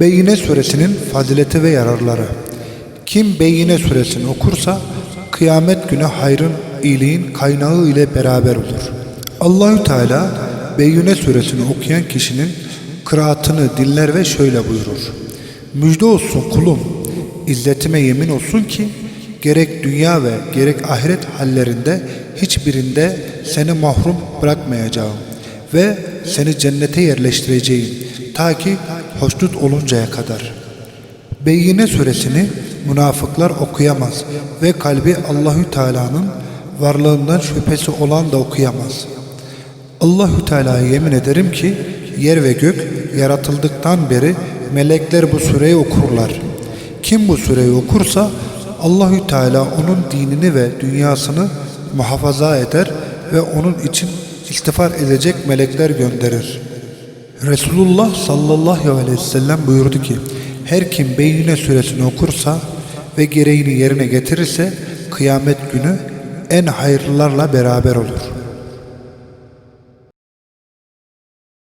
Beyyine suresinin fazileti ve yararları. Kim Beyyine suresini okursa kıyamet günü hayrın, iyiliğin kaynağı ile beraber olur. Allahü Teala Beyyine suresini okuyan kişinin kıraatını dinler ve şöyle buyurur. Müjde olsun kulum, izzetime yemin olsun ki gerek dünya ve gerek ahiret hallerinde hiçbirinde seni mahrum bırakmayacağım ve seni cennete yerleştireceğim ta ki hoşnut oluncaya kadar. Beyyine suresini münafıklar okuyamaz ve kalbi Allahü Teala'nın varlığından şüphesi olan da okuyamaz. Allahü Teala'ya yemin ederim ki yer ve gök yaratıldıktan beri melekler bu sureyi okurlar. Kim bu sureyi okursa Allahü Teala onun dinini ve dünyasını muhafaza eder ve onun için istiğfar edecek melekler gönderir. Resulullah sallallahu aleyhi ve sellem buyurdu ki her kim Beyyine suresini okursa ve gereğini yerine getirirse kıyamet günü en hayırlılarla beraber olur.